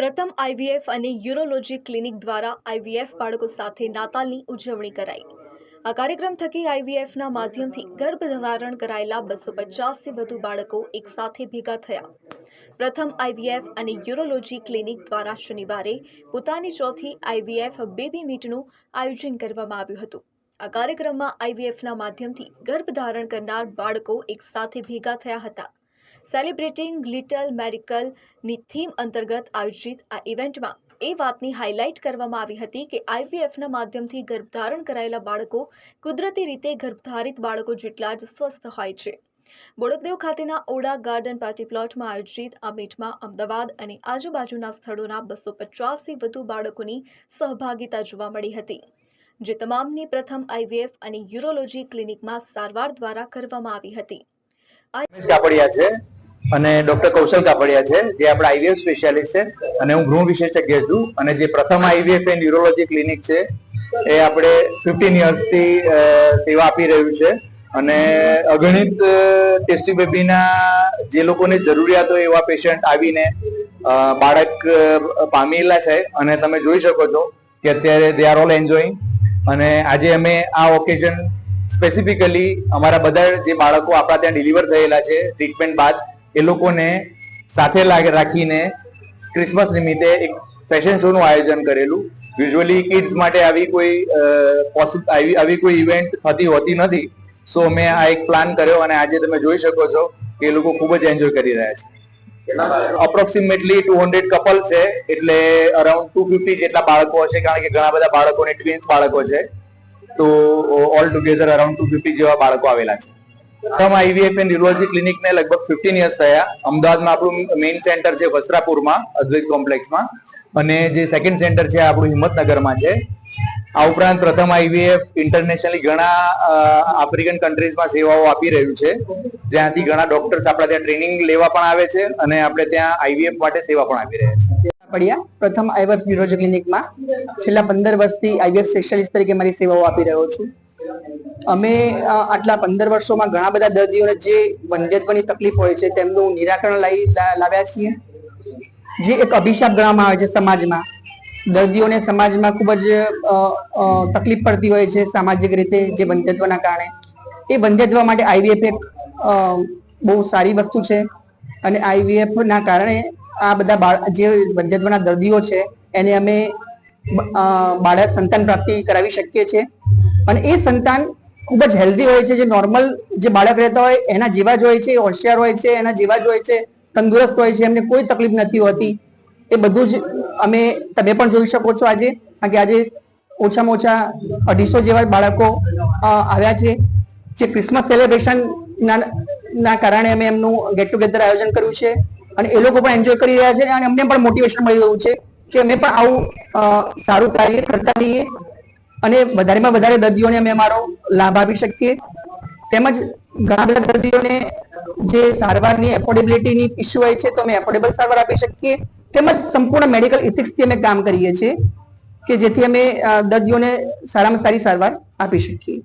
પ્રથમ આઈવીએફ અને urology clinic દ્વારા આઈવીએફ બાળકો સાથે નાતાલની ઉજવણી કરાઈ. આ કાર્યક્રમ થકી આઈવીએફના માધ્યમથી ગર્ભ ધારણ કરાયેલા બસો પચાસથી વધુ બાળકો એકસાથે ભેગા થયા. પ્રથમ આઈવીએફ અને યુરોલોજી ક્લિનિક દ્વારા શનિવારે પોતાની ચોથી આઈવીએફ બેબી મીટનું આયોજન કરવામાં આવ્યું હતું. આ કાર્યક્રમમાં આઈવીએફના માધ્યમથી ગર્ભ ધારણ કરનાર બાળકો એકસાથે ભેગા થયા હતા. સેલિબ્રેટિંગ લિટલ મેરિકલની થીમ અંતર્ગત આયોજિત આ ઇવેન્ટમાં એ વાતની હાઇલાઇટ કરવામાં આવી હતી કે આઈવીએફના માધ્યમથી ગર્ભધારણ કરાયેલા બાળકો કુદરતી રીતે ગર્ભધારિત બાળકો જેટલા જ સ્વસ્થ હોય છે. બોડકદેવ ખાતેના ઓડા ગાર્ડન પાર્ટી પ્લોટમાં આયોજિત આ મીટમાં અમદાવાદ અને આજુબાજુના સ્થળોના બસો પચાસથી વધુ બાળકોની સહભાગિતા જોવા મળી હતી, જે તમામની પ્રથમ આઈવીએફ અને યુરોલોજી ક્લિનિકમાં સારવાર દ્વારા કરવામાં આવી હતી. કાપડિયા છે અને ડોક્ટર કૌશલ કાપડિયા છે, જે આપણા આઈવીએફ સ્પેશિયાલિસ્ટ છે અને હું ગૃહ વિશેષજ્ઞ છું અને જે પ્રથમ આઈવીએફ એન્ડ યુરોલોજી ક્લિનિક છે, એ આપણે ફિફ્ટીન યર્સથી સેવા આપી રહ્યું છે અને અગણિત ટેસ્ટી બેબીના જે લોકોને જરૂરિયાત હોય એવા પેશન્ટ આવીને બાળક પામેલા છે અને તમે જોઈ શકો છો કે અત્યારે દે આર ઓલ એન્જોઈંગ અને આજે અમે આ ઓકેઝન સ્પેસિફિકલી અમારા બધા જે બાળકો આપણા ત્યાં ડિલિવર થયેલા છે ટ્રીટમેન્ટ બાદ એ લોકોને સાથે રાખીને ક્રિસમસ નિમિત્તે એક ફેશન શો નું આયોજન કરેલું. યુઝ્યુઅલી કિડ્સ માટે આવી કોઈ આવી આવી કોઈ ઇવેન્ટ થતી હોતી નથી. સો મેં આ એક પ્લાન કર્યો અને આજે તમે જોઈ શકો છો કે એ લોકો ખૂબ જ એન્જોય કરી રહ્યા છે. અપ્રોક્સિમેટલી ટુ હંડ્રેડ કપલ છે એટલે અરાઉન્ડ ટુ ફિફ્ટી જેટલા બાળકો હશે કારણ કે ઘણા બધા બાળકોને ટ્વિન્સ બાળકો છે. તો all together around two fifty જેવા બાળકો આવેલા છે. પ્રથમ આઈવીએફ એન્ડ યુરોલોજી ક્લિનિકને લગભગ ફિફ્ટીન યર્સ થયા. અમદાવાદમાં આપણું મેઇન સેન્ટર છે વસ્ત્રાપુરમાં, અદ્વૈત કોમ્પ્લેક્સમાં અને જે સેકન્ડ સેન્ટર છે આપણું હિંમતનગરમાં છે. આ ઉપરાંત પ્રથમ આઈવીએફ ઇન્ટરનેશનલી ઘણા આફ્રિકન કન્ટ્રીઝમાં સેવાઓ આપી રહ્યું છે. જ્યાંથી ઘણા ડોક્ટર્સ આપણા ત્યાં ટ્રેનિંગ લેવા પણ આવે છે અને આપણે ત્યાં આઈવીએફ માટે સેવા પણ આપી રહ્યા છે પડ્યા પ્રથમ આઈવીએફ યુરોલોજી ક્લિનિકમાં છેલ્લા પંદર વર્ષથી આઈવીએફ સ્પેશિયાલિસ્ટ તરીકે મારી સેવાઓ આપી રહ્યો છું અમે આટલા પંદર વર્ષોમાં ઘણા બધા દર્દીઓને જે વંધ્યત્વની તકલીફ હોય છે તેમનું નિરાકરણ લાવી લાવ્યા છીએ જે એક અભિશાપ ગણવામાં આવે છે સમાજમાં, દર્દીઓને સમાજમાં ખૂબ જ તકલીફ પડતી હોય છે સામાજિક રીતે જે વંધ્યત્વના કારણે. એ વંધ્યત્વ માટે આઈવીએફ એક બહુ સારી વસ્તુ છે અને આઈવીએફના કારણે આ બધા જે વંધ્યત્વના દર્દીઓ છે, એને અમે બાળક સંતાન પ્રાપ્તિ કરાવી શકીએ છીએ. અને એ સંતાન ખૂબ જ હેલ્ધી હોય છે, જે નોર્મલ જે બાળક રહેતા હોય, એના જેવા જ હોય છે, હોશિયાર હોય છે, એના જેવા જ હોય છે, તંદુરસ્ત હોય છે, એમને કોઈ તકલીફ નથી હોતી. એ બધું જ અમે, તમે પણ જોઈ શકો છો આજે, કારણ કે આજે ઓછામાં ઓછા અઢીસો જેવા બાળકો આવ્યા છે, જે ક્રિસમસ સેલિબ્રેશન ના કારણે અમે એમનું ગેટ ટુગેધર આયોજન કર્યું છે. અને એ લોકો પણ એન્જોય કરી રહ્યા છે અને અમને પણ મોટિવેશન મળી રહ્યું છે કે અમે પણ આવું સારું કાર્ય કરતા રહીએ અને વધારેમાં વધારે દર્દીઓને અમે અમારો લાભ આપી શકીએ. તેમજ ઘણા બધા દર્દીઓને જે સારવારની એફોર્ડેબિલિટીની ઇસ્યુ હોય છે તો અમે એફોર્ડેબલ સારવાર આપી શકીએ. તેમજ સંપૂર્ણ મેડિકલ ઇથિક્સથી અમે કામ કરીએ છીએ કે જેથી અમે દર્દીઓને સારામાં સારી સારવાર આપી શકીએ.